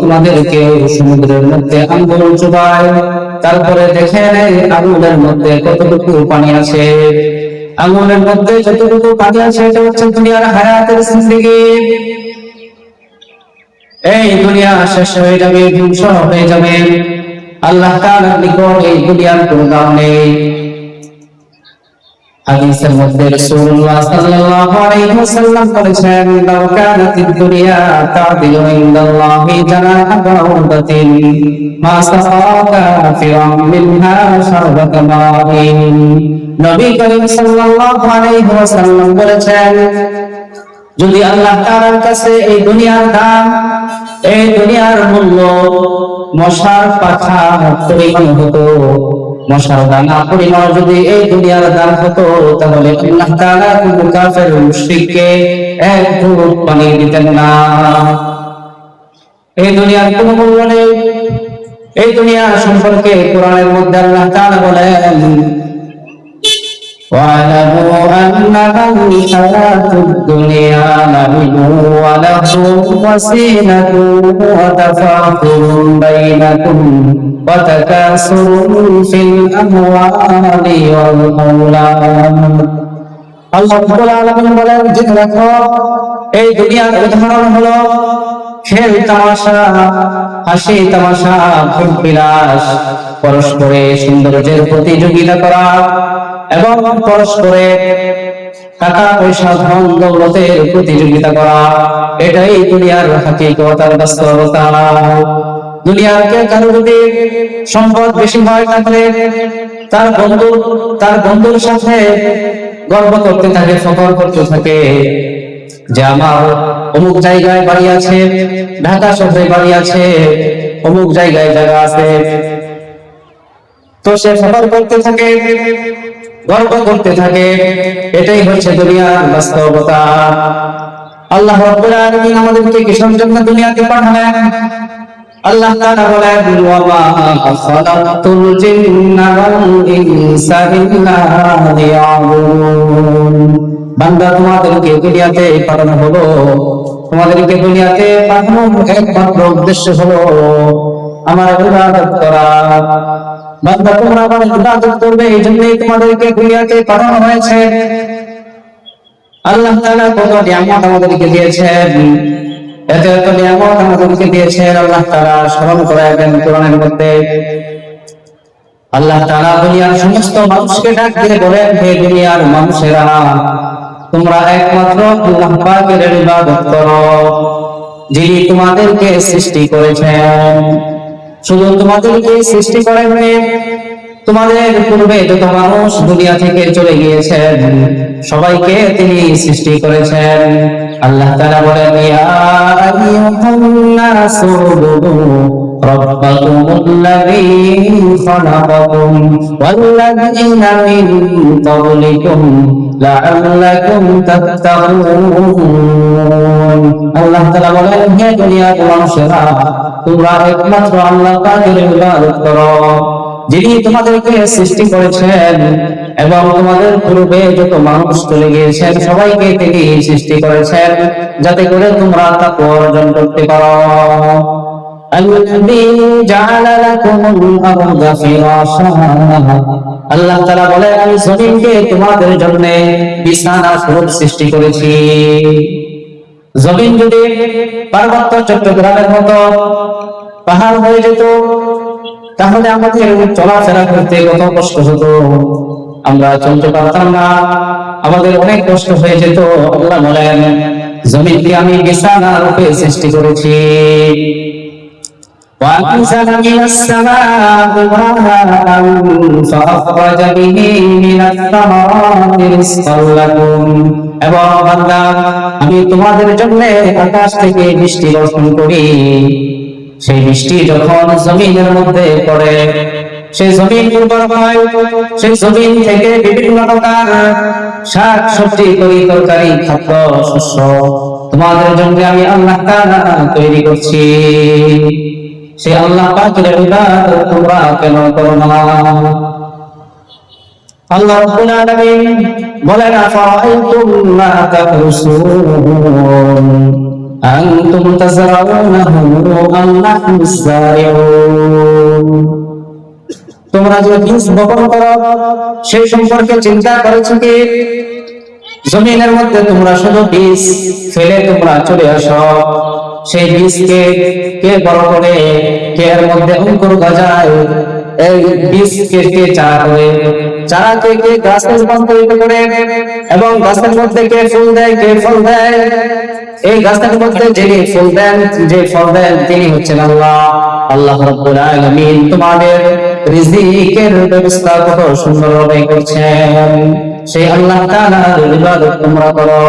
তোমাদেরকে সমুদ্রের মধ্যে আঙ্গুল চুবায়, তারপরে দেখেন এই আঙ্গুলের মধ্যে কতটুকু পানি আছে। আঙ্গুলের মধ্যে যতটুকু পানি আছে, এটা হচ্ছে দুনিয়ার হায়াতের জিন্দেগি। এই দুনিয়া শেষ হয়ে যাবে, ধ্বংস হয়ে যাবে। আল্লাহ তাআলার নিকট এই দুনিয়ার কোনো দাম নেই। হাদিসের মধ্যে রাসূলুল্লাহ সাল্লাল্লাহু আলাইহি ওয়াসাল্লাম বলেছেন, লাউ কানাতিদ দুনিয়া তা'দিলু ইনদাল্লাহি জানাহা বাউদাতিন মা সাফাকা ফিরাম মিনহা শারবাত মাইন। নবী করিম সাল্লাল্লাহু আলাইহি ওয়াসাল্লাম বলেছেন, যদি আল্লাহ তাআলার কাছে এই দুনিয়ার দাম এই দুনিয়ার মূল্য, মশার পাখা পরিমাণ হতো? মশার দানা পরিমাণ যদি এই দুনিয়ার দাম হতো, তাহলে আল্লাহ তাআলা কোন কাফের মুশরিককে এক ঘুট পানি দিতেন না। এই দুনিয়ার কোন মূল্য নেই। এই দুনিয়া সম্পর্কে কোরআনের মধ্যে আল্লাহ তাআলা বলেন واعلموا انما الحياة الدنيا لعب ولهو وزينة وتفاخر بينكم وتكاثر في الاموال والاولاد আল্লাহ রাব্বুল আলামিন বলেন জেনে রাখো এই দুনিয়ার উদাহরণ হলো খেল তামাশা হাসি তামাশা ভোগ বিলাস পরস্পরে সৌন্দর্যের প্রতিযোগিতা করা এবং পরস্পরে টাকা পয়সা, ধন, দৌলতের প্রতিযোগিতা করা, এটাই দুনিয়ার হাকিকতার বাস্তবতা। দুনিয়ার কে কারও যদি সম্পদ বেশি হয় তাহলে তার বন্ধু, তার বন্ধুর সাথে গর্ব করতে থাকে ফখর করতে থাকে। যে আমার অমুক জায়গায় বাড়ি আছে, ঢাকা শহরে বাড়ি আছে, অমুক জায়গায় জায়গা আছে তো সে ফখর করতে থাকে, গর্ব করতে থাকে। এটাই হচ্ছে দুনিয়ার বাস্তবতা। আল্লাহ আমাদেরকে কিসের জন্য দুনিয়াতে পাঠালেন আল্লাহ তাআলা বলেন জিন্না ওয়াল ইনসা ইল্লা বান্দা, তোমাদেরকে দুনিয়াতে পাঠানো হলো। তোমাদেরকে দুনিয়াতে পাঠানোর একমাত্র উদ্দেশ্য হলো আমার ইবাদত করা। বান্দা, তোমরা আমার ইবাদত করবে এই জন্যই তোমাদেরকে দুনিয়াতে পাঠানো হয়েছে। আল্লাহ তাআলা কত নিয়ামত আমাদেরকে দিয়েছেন। এত এত নিয়ামত আমাদেরকে দিয়েছেন, আল্লাহ তাআলা স্মরণ কোরআনের মধ্যে। আল্লাহ তাআলা দুনিয়ার সমস্ত মানুষকে ডাক দিয়ে বলেন, হে দুনিয়ার মানুষেরা, তোমরা একমাত্র আল্লাহ পাকের ইবাদত করো, যিনি তোমাদেরকে সৃষ্টি করেছেন। শুধু তোমাদেরকে সৃষ্টি করে তোমাদের পূর্বে যত মানুষ দুনিয়া থেকে চলে গিয়েছেন, সবাইকে তিনি সৃষ্টি করেছেন। আল্লাহ তাআলা বলেন ربكم الذي خلقكم والذين من قبلكم لعلكم تتقون আল্লাহ তাআলা বলেন হে দুনিয়ার মানুষেরা তোমরা একমাত্র আল্লাহ পাকের ইবাদত করো যিনি তোমাদেরকে সৃষ্টি করেছেন এবং তোমাদের পূর্বে যত মানুষ চলে গিয়েছেন সবাইকে তিনি সৃষ্টি করেছেন যাতে করে তোমরা তাকে অর্জন করতে পারো الذي جعل لكم الأرض فراشا আল্লাহ তাআলা বলেন আমি জমিনকে তোমাদের জন্য বিছানা স্বরূপ সৃষ্টি করেছি জমিন যদি পার্বত্য চট্টগ্রামের মতো পাহাড় হয়ে যেত তাহলে আমাদের চলাফেরা করতে কত কষ্ট হতো আমরা চলতে পারতাম না আমাদের অনেক কষ্ট হয়ে যেত আল্লাহ বলেন জমিনকে আমি বিছানা রূপে সৃষ্টি করেছি وأنزل من السماء ماء فأخرج به من الثمرات رزقا لكم এবং বান্দা আমি তোমাদের জন্য আকাশ থেকে বৃষ্টি বর্ষণ করি সেই বৃষ্টি যখন জমিনের মধ্যে পড়ে সেই জমিন উর্বর হয় সেই জমিন থেকে বিভিন্ন প্রকার শাক সবজি তরি তরকারি খাদ্য শস্য তোমাদের জন্য আমি আল্লাহ তাআলা তৈরি করছি সেই আল্লাহ পাকের ইবাদত তোমরা কেন করো না? আল্লাহ রাব্বুল আলামিন বলেন আফারাইতুম মা আনতুম আম নাহনুস সারিউন তোমরা যে বীজ বপন করো, সেই সম্পর্কে চিন্তা করেছ কি? জমিনের মধ্যে তোমরা শুধু বীজ ফেলে তোমরা চলে আসো। সেই বীজকে কে বড় করে? কে এর মধ্যে অঙ্কুর গজায়? এই বীজকে কে চারা করে? চারাকে কে গাছে রূপান্তরিত করে? এবং গাছের মধ্যে কে ফুল দেয়, কে ফল দেয়? এই গাছের মধ্যে যিনি ফুল দেন, যে ফল দেন, তিনি হচ্ছেন আল্লাহ। আল্লাহ রাব্বুল আলামিন তোমাদের রিজিকের ব্যবস্থা কত সুন্দরভাবে করছেন। সেই আল্লাহ তাআলার ইবাদত তোমরা করো।